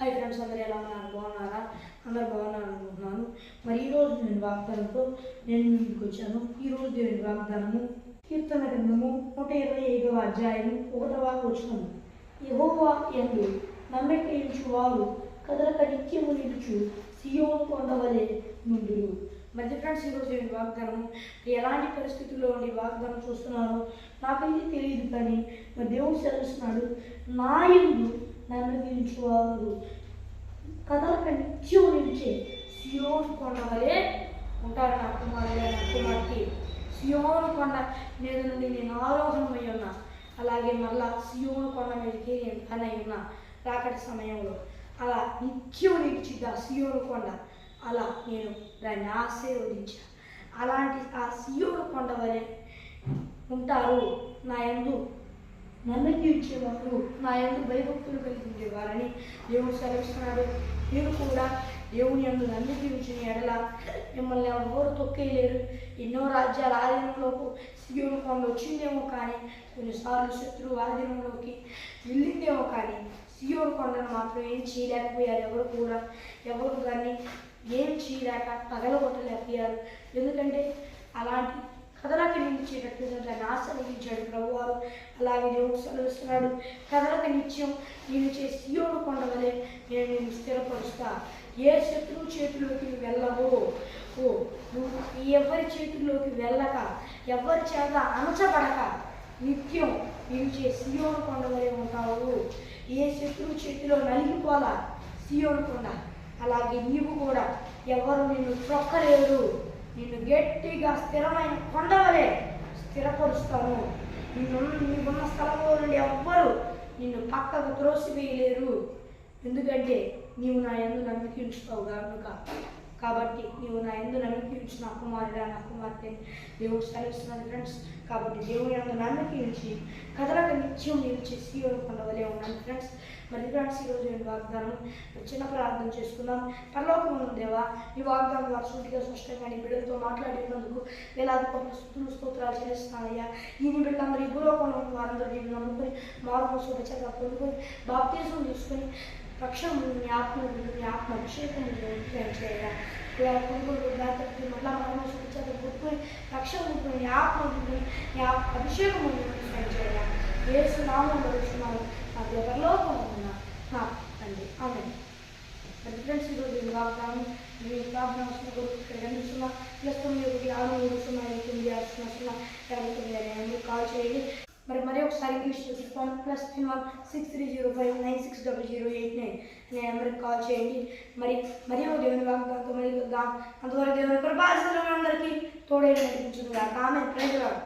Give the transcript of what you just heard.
Hi friends అందరూ ఎలా ఉన్నారు? బాగున్నారా? అందరు బాగున్నారు అనుకుంటున్నాను. మరి ఈరోజు నేను వాగ్దానంతో నేను ముందుకు వచ్చాను. ఈరోజు దేవుని వాగ్దానము కీర్తన గ్రంథము నూట ఇరవై ఐదవ అధ్యాయం ఒకటవ వచనం యహోవా ఎందు నమ్మిక వారు కదలక నిత్యము నిలుచు సియో కొండవలే నుండురు మధ్య ఫ్రెండ్స్ ఈరోజు నేను వాగ్దానం ఎలాంటి పరిస్థితుల్లో ఉండి వాగ్దానం చూస్తున్నారో నాకైతే తెలియదు కానీ మరి దేవుడు సెలవుస్తున్నాడు నా ఎందు నమ్మకించువారు కదలక నిత్యం నిలిచే సియోను కొండ వలె ఉంటారు నా కుమారుడు నా కుమార్కి సియోను కొండ మీద నుండి నేను ఆరోహణమై ఉన్నా. అలాగే మళ్ళా సియోను కొండ మీదకి నేను పని ఉన్నా. రాకటి సమయంలో అలా నిత్యం నిలిచిద్ది ఆ సియోను కొండ. అలా నేను దాన్ని ఆశీర్వదించా. అలాంటి ఆ సియోను కొండ వలె ఉంటారు నా ఎందు నమ్మకి ఇచ్చేవారు నా యందు భయభక్తులు కలిగి ఉండేవారని దేవుడు సెలవిస్తున్నాడు. మీరు కూడా దేవుని యందు నమ్మకి ఉంచిన ఎడల మిమ్మల్ని ఎవరు తొక్కేయలేరు. ఎన్నో రాజ్యాల ఆధీనంలోకి సియోను కొండ వచ్చిందేమో కానీ కొన్నిసార్లు శత్రువు ఆధీనంలోకి వెళ్ళిందేమో కానీ సియోను కొండను మాత్రం ఏం చేయలేకపోయారు ఎవరు కూడా. ఎవరు కానీ ఏం చేయలేక పగలగొట్టలేకపోయారు. ఎందుకంటే అలాంటి కథలకు నిలిచేటట్టుగా దాన్ని ఆశ్రయించాడు ప్రభువారు. అలాగే దేవుడు సెలవిస్తున్నాడు కథలకు నిత్యం నేను చేసి సియోను కొండ నేను నేను స్థిరపరుస్తా. ఏ శత్రువు చేతిలోకి వెళ్ళవు? వెళ్ళవో ఓ నువ్వు ఎవరి చేతుల్లోకి వెళ్ళక ఎవరి చేత అణచబడక నిత్యం నేను సియోను కొండ వలె ఉంటావు. ఏ శత్రువు చేతిలో నలిగిపోలా సియోను కొండ. అలాగే నీవు కూడా ఎవరు నిన్ను ట్రొక్కలేరు నిన్ను గట్టిగా స్థిరమైన కొండవలే స్థిరపరుస్తాను నిన్ను నీకున్న స్థలంలో నుండి ఎవ్వరు నిన్ను పక్కకు త్రోసివేయలేరు. ఎందుకంటే నీవు నా ఎందు నమ్మిక కనుక కాబట్టి నీవు నా ఎందు నమ్మకం ఉంచి నా కుమారుడా నా కుమార్తె. దేవుడు సెలవిస్తున్నాడు ఫ్రెండ్స్ కాబట్టి దేవుని ఎందు నమ్మకం ఇచ్చి కథలకు నిత్యం నీవు చేసి పొందవలే ఉన్నాను ఫ్రెండ్స్ మరి ఫ్రెండ్స్ ఈరోజు నేను వాగ్దానం చిన్న ప్రార్థన చేసుకుందాం. పరలోకం ఉన్న దేవా ఈ వాగ్దానం వర్షంటిగా స్పష్టంగా నీ బిడ్డలతో మాట్లాడినందుకు వేలాది కొన్ని స్థుతులు స్తోత్రాలు చేస్తున్నానయ్యా. ఈ నీ బిడ్డలందరూ ఈ భూలోకంలో వారందరూ నేను నమ్ముకొని మారు శుభచర్య పొందుకొని బాప్తీసం తీసుకొని రక్షణ నీ ఆత్మ అభిషేకం చేయాలి ఇలా కొనుగోలు దాతకి మళ్ళా మరణ శుభచర్య పొందుకొని రక్షణ పొందుకొని నీ అభిషేకం చేయాలి ఏ నామంలో వచ్చినాము నాకు ఉన్న? నా తండ్రి ఆమె ఫ్రెండ్స్ ఈరోజు నేను వాగ్దానం ఇక్కడ ప్లస్ తొమ్మిది ఒకటి ఆరు మూడు సున్నా తొమ్మిది ఆరు సున్నా సున్నా తొమ్మిది కాల్ చేయండి. మరి మరి ఒకసారి ఇంగ్లీష్ చూపిస్తాను plus three one six three zero five nine six double zero eight nine అనే నెంబర్కి కాల్ చేయండి మరి మరి ఒక దేవుని వాగ్దానంతో మరి వద్దాం అంతవరకు దేవుని కృపాసనం అందరికీ తోడేది నడిపించుకుందాం ఆమె ప్రజలు